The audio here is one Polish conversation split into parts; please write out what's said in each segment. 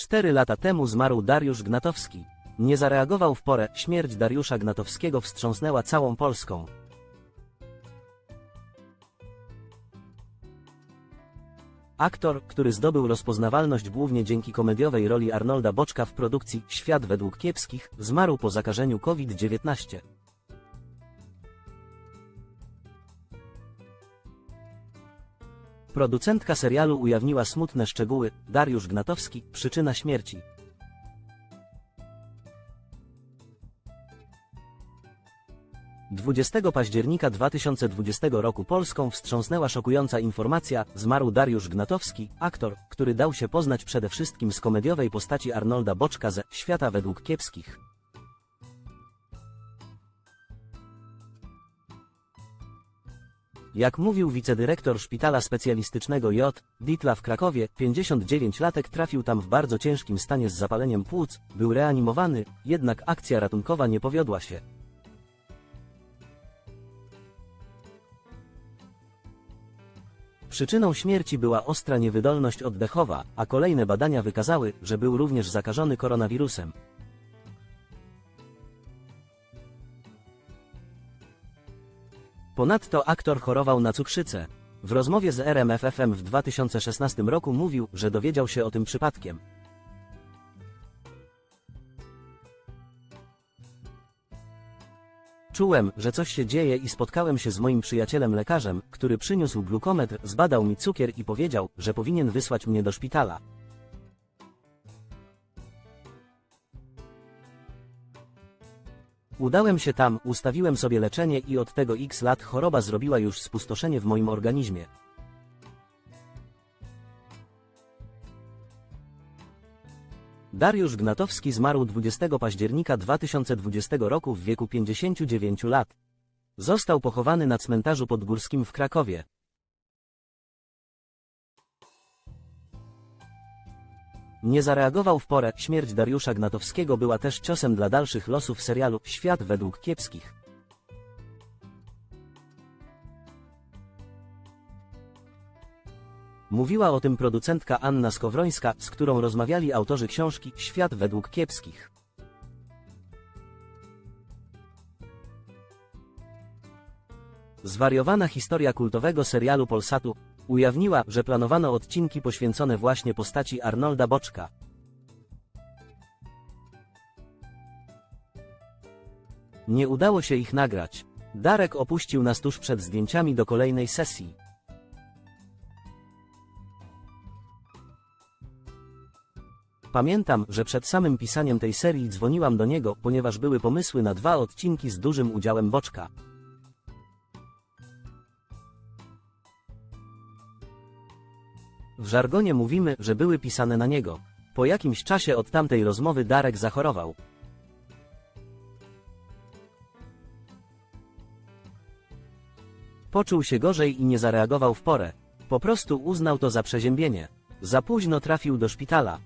Cztery lata temu zmarł Dariusz Gnatowski. Nie zareagował w porę, śmierć Dariusza Gnatowskiego wstrząsnęła całą Polską. Aktor, który zdobył rozpoznawalność głównie dzięki komediowej roli Arnolda Boczka w produkcji Świat według kiepskich, zmarł po zakażeniu COVID-19. Producentka serialu ujawniła smutne szczegóły. Dariusz Gnatowski, przyczyna śmierci. Dwudziestego października 2020 roku Polską wstrząsnęła szokująca informacja, zmarł Dariusz Gnatowski, aktor, który dał się poznać przede wszystkim z komediowej postaci Arnolda Boczka ze Świata według kiepskich. Jak mówił wicedyrektor szpitala specjalistycznego J. Ditla w Krakowie, 59-latek trafił tam w bardzo ciężkim stanie z zapaleniem płuc, był reanimowany, jednak akcja ratunkowa nie powiodła się. Przyczyną śmierci była ostra niewydolność oddechowa, a kolejne badania wykazały, że był również zakażony koronawirusem. Ponadto aktor chorował na cukrzycę. W rozmowie z RMFFM w 2016 roku mówił, że dowiedział się o tym przypadkiem. Czułem, że coś się dzieje i spotkałem się z moim przyjacielem lekarzem, który przyniósł glukometr, zbadał mi cukier i powiedział, że powinien wysłać mnie do szpitala. Udałem się tam, ustawiłem sobie leczenie i od tego x lat choroba zrobiła już spustoszenie w moim organizmie. Dariusz Gnatowski zmarł 20 października 2020 roku w wieku 59 lat. Został pochowany na cmentarzu podgórskim w Krakowie. Nie zareagował w porę. Śmierć Dariusza Gnatowskiego była też ciosem dla dalszych losów serialu Świat według kiepskich. Mówiła o tym producentka Anna Skowrońska, z którą rozmawiali autorzy książki Świat według kiepskich. Zwariowana historia kultowego serialu Polsatu ujawniła, że planowano odcinki poświęcone właśnie postaci Arnolda Boczka. Nie udało się ich nagrać. Darek opuścił nas tuż przed zdjęciami do kolejnej sesji. Pamiętam, że przed samym pisaniem tej serii dzwoniłam do niego, ponieważ były pomysły na dwa odcinki z dużym udziałem Boczka. W żargonie mówimy, że były pisane na niego. Po jakimś czasie od tamtej rozmowy Darek zachorował. Poczuł się gorzej i nie zareagował w porę. Po prostu uznał to za przeziębienie. Za późno trafił do szpitala.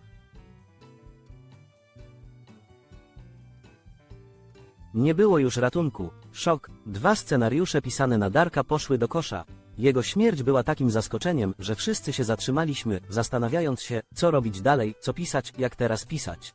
Nie było już ratunku. Szok. Dwa scenariusze pisane na Darka poszły do kosza. Jego śmierć była takim zaskoczeniem, że wszyscy się zatrzymaliśmy, zastanawiając się, co robić dalej, co pisać, jak teraz pisać.